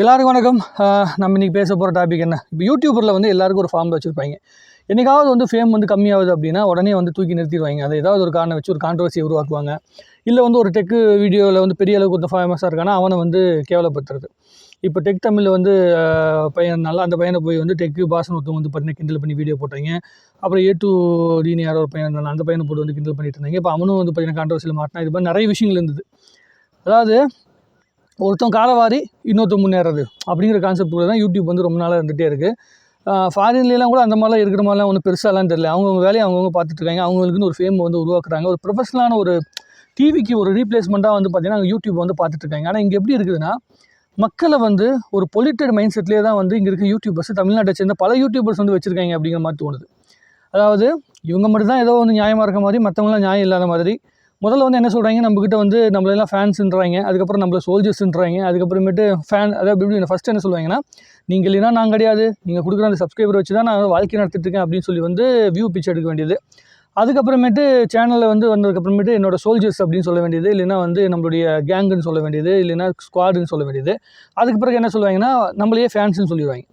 எல்லாருக்கும் வணக்கம். நம்ம இன்றைக்கி பேச போகிற டாபிக் என்ன? இப்போ யூடியூபரில் வந்து எல்லாருக்கும் ஒரு ஃபார்ம் வச்சுருப்பாங்க. என்றைக்காவது வந்து ஃபேம் வந்து கம்மியாகுது அப்படின்னா உடனே வந்து தூக்கி நிறுத்திடுவாங்க. அதை ஏதாவது ஒரு காரணம் வச்சு ஒரு கான்ட்ரவர்சியை உருவாக்குவாங்க. இல்லை வந்து ஒரு டெக்கு வீடியோவில் வந்து பெரிய அளவுக்கு ஒருத்தன் ஃபேமஸாக இருக்கானா அவனை வந்து கேவலப்படுத்துறது. இப்போ டெக் தமிழில் வந்து பையன் நல்லா அந்த பையனை போய் வந்து டெக்கு பாசன் ஒருத்தவங்க வந்து பார்த்தீங்கன்னா கிண்டல் பண்ணி வீடியோ போட்டாங்க அப்புறம் ஏ டூ டின்னு யாரோ ஒரு பையன் இருந்தாங்க அந்த பையனை போட்டு வந்து கிண்டல் பண்ணிட்டு இருந்தாங்க. இப்போ அவனும் வந்து பார்த்தீங்கன்னா கான்ட்ரவர்சியில் மாட்டினா இது மாதிரி நிறைய விஷயங்கள் இருந்தது. அதாவது ஒருத்தன் காலவாரி இன்னொருத்தன் முன்னேறது அப்படிங்கிற கான்செப்ட் தான் யூடியூப் வந்து ரொம்ப நாளாக இருந்துகிட்டே இருக்குது ஃபாரின்லாம் கூட அந்த மாதிரிலாம் இருக்கிற மாதிரிலாம் ஒன்றும் பெருசாலாம் தெரியல. அவங்கவுங்க வேலையை அவங்கவுங்க பார்த்துட்ருக்காங்க அவங்களுக்குன்னு ஒரு ஃபேம் வந்து உருவாக்குறாங்க. ஒரு ப்ரொஃபஷனலான ஒரு டிவிக்கு ஒரு ரீப்ளேஸ்மெண்ட்டாக வந்து பார்த்தீங்கன்னா யூடியூப் வந்து பார்த்துட்டு இருக்காங்க. ஆனால் இங்கே எப்படி இருக்குதுன்னா மக்களை வந்து ஒரு பொலிட்டட் மைண்ட் செட்லேயே தான் வந்து இங்கே இருக்க யூடியூபர்ஸ் தமிழ்நாட்டை சேர்ந்த பல யூடியூபர்ஸ் வந்து வச்சுருக்காங்க அப்படிங்கிற மாதிரி தோணுது. அதாவது இவங்க மட்டும் தான் ஏதோ வந்து நியாயமாக இருக்க மாதிரி மற்றவங்களாம் நியாயம் இல்லாத மாதிரி முதல்ல வந்து என்ன சொல்கிறாங்க நம்மக்கிட்ட வந்து நம்மளெல்லாம் ஃபேன்ஸுன்றாங்க அதுக்கப்புறம் நம்மள சோல்ஜர்ஸ்ன்றாங்க அதுக்கப்புறமேட்டு ஃபேன் அதாவது எப்படி ஃபஸ்ட்டு என்ன சொல்லுவாங்கன்னா நீங்கள் இல்லைனா நான் கிடையாது. நீங்கள் கொடுக்குற அந்த சப்ஸ்கிரைபர் வச்சு தான் நான் வாழ்க்கை நடத்திட்டு இருக்கேன் அப்படின்னு சொல்லி வந்து வியூ பிச் எடுக்க வேண்டியது. அதுக்கப்புறமேட்டு சேனலில் வந்து வந்ததுக்கப்புறமேட்டு என்னோட சோல்ஜர்ஸ் அப்படின்னு சொல்ல வேண்டியது. இல்லைன்னா வந்து நம்மளுடைய கேங்குன்னு சொல்ல வேண்டியது. இல்லைன்னா ஸ்குவாடுன்னு சொல்ல வேண்டியது. அதுக்கு பிறகு என்ன சொல்லுவாங்கன்னா நம்மளையே ஃபேன்ஸுன்னு சொல்லிடுவாங்க.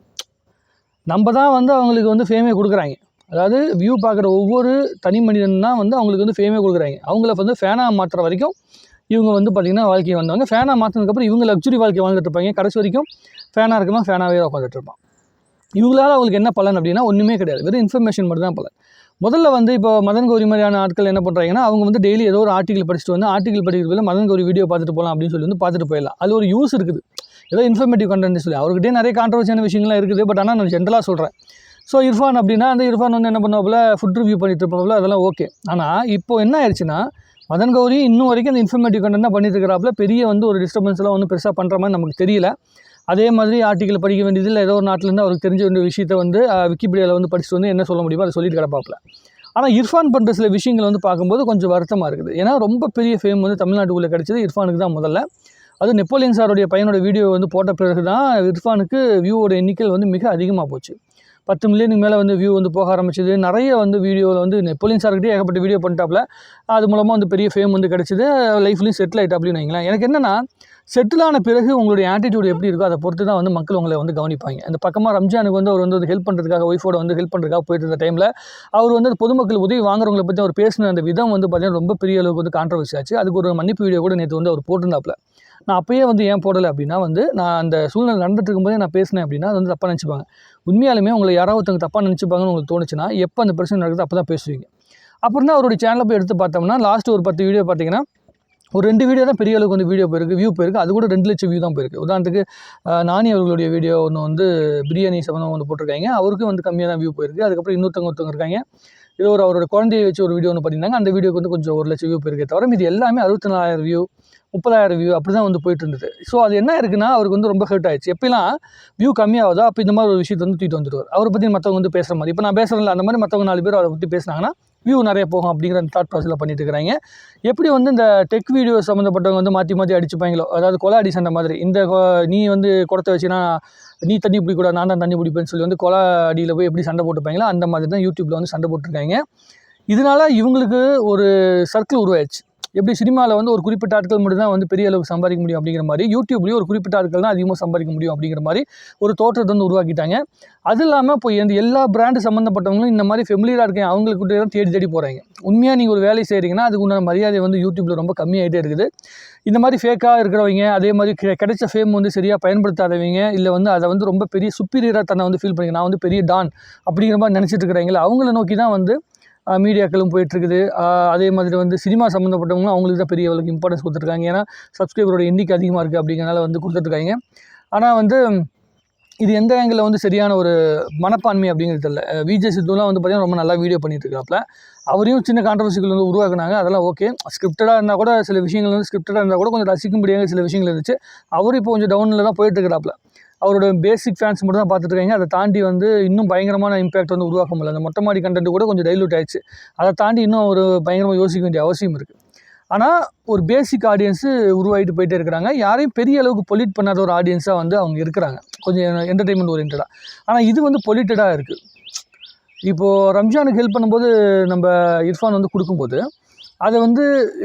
நம்ம தான் வந்து அவங்களுக்கு வந்து ஃபேமே கொடுக்குறாங்க. அதாவது வியூ பார்க்குற ஒவ்வொரு தனி மனிதன் தான் வந்து அவங்களுக்கு வந்து ஃபேமே கொடுக்குறாங்க. அவங்கள வந்து ஃபேனாக மாற்றுற வரைக்கும் இவங்க வந்து பார்த்திங்கன்னா வாழ்க்கையை வந்தவங்க ஃபேனாக மாற்றினதுக்கப்புறம் இவங்க லக்ஸுரி வாழ்க்கை வாழ்ந்துட்டு இருப்பாங்க. கடைசி வரைக்கும் ஃபேனாக இருக்கவன் ஃபேனாகவே உட்காந்துட்டு இருப்பான். இவங்களால் அவங்களுக்கு என்ன பலன் அப்படின்னா ஒன்றுமே கிடையாது. வெறும் இன்ஃபர்மேஷன் மட்டும் தான் பலன். முதல்ல வந்து இப்போ மதன் கௌரி மாதிரியான ஆட்கள் என்ன பண்ணுறாங்கன்னா அவங்க வந்து டெய்லி ஏதோ ஒரு ஆர்டிகல் படிச்சுட்டு வந்து ஆர்டிகல் படிக்கிறதுல மதன் கௌரி வீடியோ பார்த்துட்டு போகலாம் அப்படின்னு சொல்லி வந்து பார்த்துட்டு போயிடலாம். அது ஒரு யூஸ் இருக்குது. ஏதோ இன்ஃபர்மேட்டிவ் கண்டென்ட் சொல்லி. அவர்கிட்டே நிறைய கான்ட்ரவர்சியான விஷயங்கள்லாம் இருக்குது. பட் ஆனால் நான் ஜென்ரலாக சொல்கிறேன் ஸோ இர்ஃபான் அப்படின்னா அந்த இர்ஃபான் வந்து என்ன பண்ணுவாப்புல? ஃபுட் ரிவ்யூ பண்ணிட்டு இருப்பாப்புல அதெல்லாம் ஓகே ஆனால் இப்போ என்ன ஆயிடுச்சுன்னா மதன் கௌரி இன்னும் வரைக்கும் அந்த இன்ஃபர்மேட்டிவ் கண்டென்ட் தான் பண்ணிட்டு இருக்கிறாப்புல. பெரிய வந்து ஒரு டிஸ்டர்பன்ஸ்லாம் ஒன்றும் பெருசாக பண்ணுற மாதிரி நமக்கு தெரியல. அதே மாதிரி ஆர்டிக்கல் படிக்க வேண்டியதில்லை ஏதோ ஒரு நாட்டிலேருந்து அவருக்கு தெரிஞ்ச வேண்டிய விஷயத்த வந்து விக்கிபீடியாவில் வந்து படிச்சுட்டு வந்து என்ன சொல்ல முடியுமோ அதை சொல்லிட்டு கிடப்பாப்புல. ஆனால் இர்ஃபான் பண்ணுற சில விஷயங்கள் வந்து பார்க்கும்போது கொஞ்சம் வருத்தமாக இருக்குது. ஏன்னா ரொம்ப பெரிய ஃபேம் வந்து தமிழ்நாட்டுக்குள்ளே கிடச்சது இர்ஃபானுக்கு தான் முதல்ல. அது நெப்போலியன் சாருடைய பையனோட வீடியோ வந்து போட்ட பிறகு தான் இர்ஃபானுக்கு வியூவோட எண்ணிக்கை வந்து மிக அதிகமாக போச்சு. பத்து மில்லியனுக்கு மேலே வந்து வியூ வந்து போக ஆரம்பிச்சது. நிறைய வந்து வீடியோவில் வந்து நெப்போலியன் சார்கிட்டே ஏகப்பட்ட வீடியோ பண்ணிட்டாப்புல. அது மூலமாக வந்து பெரிய ஃபேம் வந்து கிடச்சிது. லைஃப்லையும் செட்டில் ஆகிட்டாப்லையும் வைங்களேன். எனக்கு என்னென்னா செட்டில் ஆன பிறகு உங்களுடைய ஆட்டிடியூட் எப்படி இருக்கோ அதை பொறுத்து தான் வந்து மக்கள் உங்களை வந்து கவனிப்பாங்க. அந்த பக்கமாக ரம்ஜானுக்கு வந்து அவர் வந்து ஹெல்ப் பண்ணுறதுக்காக ஒய்ஃபோட வந்து ஹெல்ப் பண்ணுறதுக்காக போயிட்டு இருந்த டைமில் அவர் வந்து பொதுமக்கள் உதவி வாங்குறவங்களை பற்றி அவர் பேசின அந்த விதம் வந்து பார்த்திங்கன்னா ரொம்ப பெரிய அளவுக்கு வந்து கான்ட்ரவர்சி ஆச்சு. அதுக்கு ஒரு மன்னிப்பு வீடியோ கூட நேற்று வந்து அவர் போட்டிருந்தாப்புல. நான் அப்போயே வந்து ஏன் போடலை அப்படின்னா வந்து நான் அந்த சூழ்நிலை நடந்துட்டு இருக்கும்போதே நான் பேசினேன் அப்படின்னா அது வந்து தப்பாக நினச்சிப்பாங்க. உண்மையாலுமே உங்களை யாராவது ஒருத்தவங்க தப்பாக நினச்சிப்பாங்கன்னு உங்களுக்கு தோணுச்சுன்னா எப்போ அந்த பிரச்சனை நடக்குது அப்போ தான் பேசுவீங்க. அப்புறம் தான் அவருடைய சேனலை போய் எடுத்து பார்த்தோம்னா லாஸ்ட் ஒரு பத்து வீடியோ பார்த்தீங்கன்னா ஒரு ரெண்டு வீடியோ தான் பெரிய அளவுக்கு வந்து வீடியோ போயிருக்கு வியூ போயிருக்கு. அது கூட ரெண்டு லட்சம் வியூ தான் போயிருக்கு. உதாரணத்துக்கு நானி அவர்களுடைய வீடியோ ஒன்று வந்து பிரியாணி சம்மந்தம் ஒன்று போட்டிருக்காங்க. அவருக்கும் வந்து கம்மியாக தான் வியூ போயிருக்கு. அதுக்கப்புறம் இன்னொருத்தவங்க ஒருத்தவங்க இருக்காங்க. இது ஒரு அவரோட குழந்தையை வச்சு ஒரு வீடியோ ஒன்று பண்ணியிருந்தாங்க. அந்த வீடியோக்கு வந்து கொஞ்சம் ஒரு லட்சம் வியூ போயிருக்கே தவிர இது எல்லாமே அறுபத்தி நாலாயிரம் வியூ முப்பதாயிரம் வியூ அப்படி தான் வந்து போயிட்டு இருந்தது. ஸோ அது என்ன இருக்குன்னா அவருக்கு வந்து ரொம்ப ஹர்ட் ஆயிடுச்சு. எப்பெல்லாம் வியூ கம்மியாகுதோ அப்போ இந்த மாதிரி ஒரு விஷயத்தை வந்து தூக்கிட்டு வந்துடுவார். அவரை பற்றி மற்றவங்க வந்து பேசுகிற மாதிரி. இப்போ நான் பேசுகிறேன்ல அந்த மாதிரி மற்றவங்க நாலு பேர் அவரை பற்றி பேசுனாங்கன்னா வியூ நிறைய போகும் அப்படிங்கிற அந்த தாட் ப்ராசஸில் பண்ணிட்டு இருக்கிறாங்க. எப்படி வந்து இந்த டெக் வீடியோ சம்மந்தப்பட்டவங்க வந்து மாற்றி மாற்றி அடிச்சுப்பாங்களோ? அதாவது கொலை அடி சண்டை மாதிரி. இந்த கொ- நீ வந்து குடத்தை வச்சுன்னா நீ தண்ணி பிடிக்கூடாது நான் தான் தண்ணி பிடிப்பேன்னு சொல்லி வந்து கொலை அடியில் போய் எப்படி சண்டை போட்டுப்பாங்களோ அந்த மாதிரி தான் யூடியூப்பில் வந்து சண்டை போட்டிருக்காங்க. இதனால இவங்களுக்கு ஒரு சர்க்கிள் உருவாயிடுச்சு. எப்படி சினிமாவில் வந்து ஒரு குறிப்பிட்ட ஆட்கள் மட்டும் தான் வந்து பெரிய அளவுக்கு சம்பாதிக்க முடியும் அப்படிங்கிற மாதிரி யூடியூப்லேயும் ஒரு குறிப்பிட்ட ஆட்கள் தான் அதிகமாக சம்பாதிக்க முடியும் அப்படிங்கிற மாதிரி ஒரு தோற்றத்தை வந்து உருவாக்கிட்டாங்க. அது இல்லாமல் இப்போ இந்த எல்லா பிராண்டு சம்மந்தப்பட்டவங்களும் இந்த மாதிரி ஃபெமிலியராக இருக்கேன் அவங்களுக்கு தான் தேடி தேடி போகிறாங்க உண்மையாக நீங்கள் ஒரு வேலை செய்கிறீங்கன்னா அதுக்கு உண்டான மரியாதை வந்து யூடியூப்பில் ரொம்ப கம்மியாகிட்டே இருக்குது. இந்த மாதிரி ஃபேக்காக இருக்கிறவங்க அதே மாதிரி கிடைச்ச ஃபேம் வந்து சரியாக பயன்படுத்தாதவங்க இல்லை வந்து அதை வந்து ரொம்ப பெரிய சுப்பீரியராக தன்னை வந்து ஃபீல் பண்ணிக்க நான் வந்து பெரிய டான் அப்படிங்கிற மாதிரி நினச்சிட்டு இருக்கிறாங்களே அவங்கள நோக்கி தான் வந்து மீடியாக்களும் போயிட்டுருக்குது. அதே மாதிரி வந்து சினிமா சம்மந்தப்பட்டவங்களும் அவங்களுக்கு தான் பெரிய அளவுக்கு இம்பார்ட்டன்ஸ் கொடுத்துருக்காங்க. ஏன்னா சப்ஸ்கிரைபரோட எண்ணிக்கை அதிகமாக இருக்குது அப்படிங்கிறனால வந்து கொடுத்துட்ருக்காங்க. ஆனால் வந்து இது எந்த ஆங்கிளில் வந்து சரியான ஒரு மனப்பான்மை அப்படிங்கிறது இல்லை விஜய் சித்துலாம் வந்து பார்த்திங்கன்னா ரொம்ப நல்லா வீடியோ பண்ணிட்டு அவரையும் சின்ன கான்ட்ரவர்சிகள் வந்து உருவாக்குனாங்க. அதெல்லாம் ஓகே ஸ்கிரிப்டடாக இருந்தால் கூட சில விஷயங்கள் வந்து ஸ்கிரிப்டடாக இருந்தால் கூட கொஞ்சம் ரசிக்கும்படியாக சில விஷயங்கள் இருந்துச்சு. அவர் இப்போ கொஞ்சம் டவுனில் தான் போயிட்டுருக்கிறாப்ல அவரோட பேசிக் ஃபேன்ஸ் மட்டும் தான் பார்த்துட்ருக்காங்க அதை தாண்டி வந்து இன்னும் பயங்கரமான இம்பேக்ட் வந்து உருவாக்க முடியல. அந்த மொட்டை மாடி கண்டென்ட் கூட கொஞ்சம் டைலூட் ஆயிடுச்சு. அதை தாண்டி இன்னும் ஒரு பயங்கரமாக யோசிக்க வேண்டிய அவசியம் இருக்குது ஆனால் ஒரு பேசிக் ஆடியன்ஸு உருவாகிட்டு போயிட்டே இருக்கிறாங்க. யாரையும் பெரிய அளவுக்கு பொலிட் பண்ணாத ஒரு ஆடியன்ஸாக வந்து அவங்க இருக்கிறாங்க. கொஞ்சம் என்டர்டெயின்மெண்ட் ஓரியன்டாக ஆனால் இது வந்து பொலிட்டடாக இருக்குது இப்போது ரம்ஜானுக்கு ஹெல்ப் பண்ணும்போது நம்ம இர்ஃபான் வந்து கொடுக்கும்போது அதை வந்து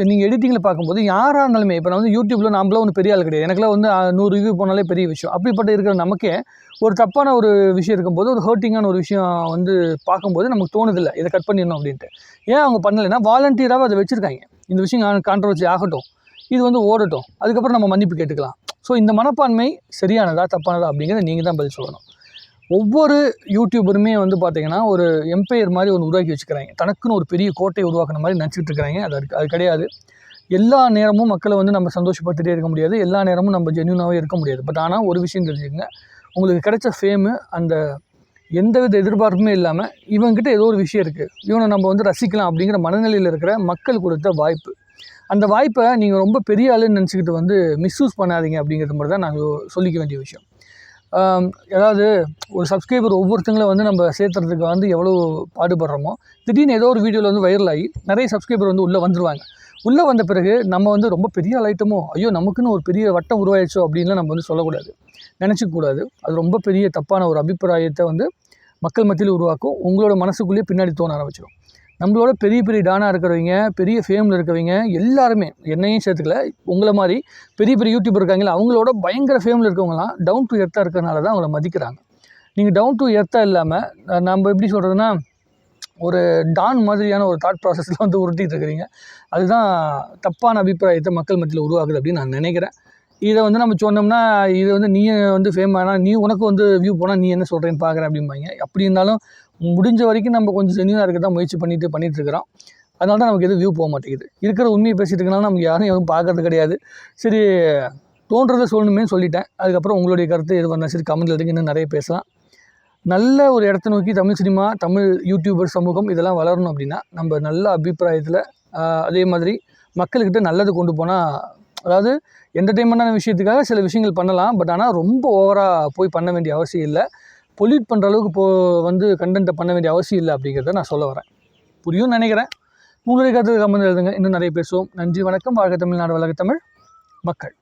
நீங்கள் எடிட்டிங்கில் பார்க்கும்போது யாராக இருந்தாலுமே இப்போ நான் வந்து யூடியூப்பில் நம்மளும் ஒன்றும் பெரிய ஆள் கிடையாது. எனக்குலாம் வந்து நூறு ரிவ்யூ போனாலே பெரிய விஷயம். அப்படிப்பட்ட இருக்கிற நமக்கே ஒரு தப்பான ஒரு விஷயம் இருக்கும்போது ஒரு ஹர்ட்டிங்கான ஒரு விஷயம் வந்து பார்க்கும்போது நமக்கு தோணுதில்லை இதை கட் பண்ணிடணும் அப்படின்ட்டு. ஏன் அவங்க பண்ணலைன்னா வாலண்டியராகவே அதை வச்சுருக்காங்க. இந்த விஷயம் கான்ட்ரவர்சி ஆகட்டும் இது வந்து ஓடட்டும் அதுக்கப்புறம் நம்ம மன்னிப்பு கேட்டுக்கலாம். ஸோ இந்த மனப்பான்மை சரியானதா தப்பானதா அப்படிங்கிறத நீங்கள் தான் பதில் சொல்லணும். ஒவ்வொரு யூடியூபருமே வந்து பார்த்திங்கன்னா ஒரு எம்பையர் மாதிரி ஒன்று உருவாக்கி வச்சுக்கிறாங்க. தனக்குன்னு ஒரு பெரிய கோட்டை உருவாக்குன மாதிரி நினச்சிட்டு இருக்கிறாங்க அது அதுக்கு- அது கிடையாது. எல்லா நேரமும் மக்களை வந்து நம்ம சந்தோஷப்படுத்திட்டே இருக்க முடியாது. எல்லா நேரமும் நம்ம ஜென்யூனாகவே இருக்க முடியாது. பட் ஆனால் ஒரு விஷயம் தெரிஞ்சுக்கங்க. உங்களுக்கு கிடைச்ச ஃபேமு அந்த எந்தவித எதிர்பார்ப்புமே இல்லாமல் இவங்ககிட்ட ஏதோ ஒரு விஷயம் இருக்குது இவனை நம்ம வந்து ரசிக்கலாம் அப்படிங்கிற மனநிலையில் இருக்கிற மக்கள் கொடுத்த வாய்ப்பு. அந்த வாய்ப்பை நீங்கள் ரொம்ப பெரிய ஆளுன்னு நினச்சிக்கிட்டு வந்து மிஸ்யூஸ் பண்ணாதீங்க அப்படிங்கிறது மாதிரி தான் நாங்கள் சொல்லிக்க வேண்டிய விஷயம். ஏதாவது ஒரு சப்ஸ்கிரைபர் ஒவ்வொருத்தங்களும் வந்து நம்ம சேர்த்துறதுக்கு வந்து எவ்வளோ பாடுபடுறோமோ திடீர்னு ஏதோ ஒரு வீடியோவில் வந்து வைரல் ஆகி நிறைய சப்ஸ்கிரைபர் வந்து உள்ளே வந்துடுவாங்க உள்ளே வந்த பிறகு நம்ம வந்து ரொம்ப பெரிய ஆள் ஐயோ நமக்குன்னு ஒரு பெரிய வட்டம் உருவாயிடுச்சோ அப்படின்லாம் நம்ம வந்து சொல்லக்கூடாது. நினச்சிக்கூடாது அது ரொம்ப பெரிய தப்பான ஒரு அபிப்பிராயத்தை வந்து மக்கள் மத்தியில் உருவாக்கும். உங்களோட மனசுக்குள்ளேயே பின்னாடி தோண ஆரம்பிச்சிடும் நம்மளோட பெரிய பெரிய டானாக இருக்கிறவங்க பெரிய ஃபேமில் இருக்கிறவங்க எல்லாருமே என்னையும் சேர்த்துக்கல உங்களை மாதிரி பெரிய பெரிய யூடியூபர் இருக்காங்களா அவங்களோட பயங்கர ஃபேமில் இருக்கவங்களாம் டவுன் டு எர்த்தாக இருக்கிறனால தான் அவங்கள மதிக்கிறாங்க. நீங்கள் டவுன் டு எர்த்தாக இல்லாமல் நம்ம எப்படி சொல்கிறதுனா ஒரு டான் மாதிரியான ஒரு தாட் ப்ராசஸில் வந்து உருட்டிகிட்டு இருக்கிறீங்க. அதுதான் தப்பான அபிப்பிராயத்தை மக்கள் மத்தியில் உருவாகுது அப்படின்னு நான் நினைக்கிறேன். இதை வந்து நம்ம சொன்னோம்னா இது வந்து நீ வந்து ஃபேம் ஆனால் நீ உனக்கு வந்து வியூ போனால் நீ என்ன சொல்கிறேன்னு பார்க்குறேன் அப்படிம்பாங்க. அப்படி இருந்தாலும் முடிஞ்ச வரைக்கும் நம்ம கொஞ்சம் ஜென்யூனாக இருக்க தான் முயற்சி பண்ணிட்டு பண்ணிட்டு இருக்கிறோம் அதனால தான் நமக்கு எதுவும் வியூ போக மாட்டேங்குது இருக்கிற உண்மையை பேசிகிட்டு இருக்கனால நமக்கு யாரும் எதுவும் பார்க்கறது கிடையாது. சரி தோன்றதை சொல்லணுமே சொல்லிட்டேன். அதுக்கப்புறம் உங்களுடைய கருத்து எது வந்தால் சரி கமெண்ட்ல இருக்கு இன்னும் நிறைய பேசலாம். நல்ல ஒரு இடத்த நோக்கி தமிழ் சினிமா தமிழ் யூடியூபர் சமூகம் இதெல்லாம் வளரணும் அப்படின்னா நம்ம நல்ல அபிப்பிராயத்தில் அதே மாதிரி மக்கள்கிட்ட நல்லது கொண்டு போனால் அதாவது என்டர்டெயின்மெண்டான விஷயத்துக்காக சில விஷயங்கள் பண்ணலாம். பட் ஆனால் ரொம்ப ஓவராக போய் பண்ண வேண்டிய அவசியம் இல்லை. பொல்யூட் பண்ணுற அளவுக்கு போ வந்து கண்டென்ட்டை பண்ண வேண்டிய அவசியம் இல்லை அப்படிங்கிறத நான் சொல்ல வரேன். புரியும்னு நினைக்கிறேன். உங்களுடைய கருத்து கமெண்ட் எழுதுங்க இன்னும் நிறைய பேசுவோம். நன்றி வணக்கம். வாழ்க தமிழ்நாடு வழக்கு தமிழ். மக்கள்.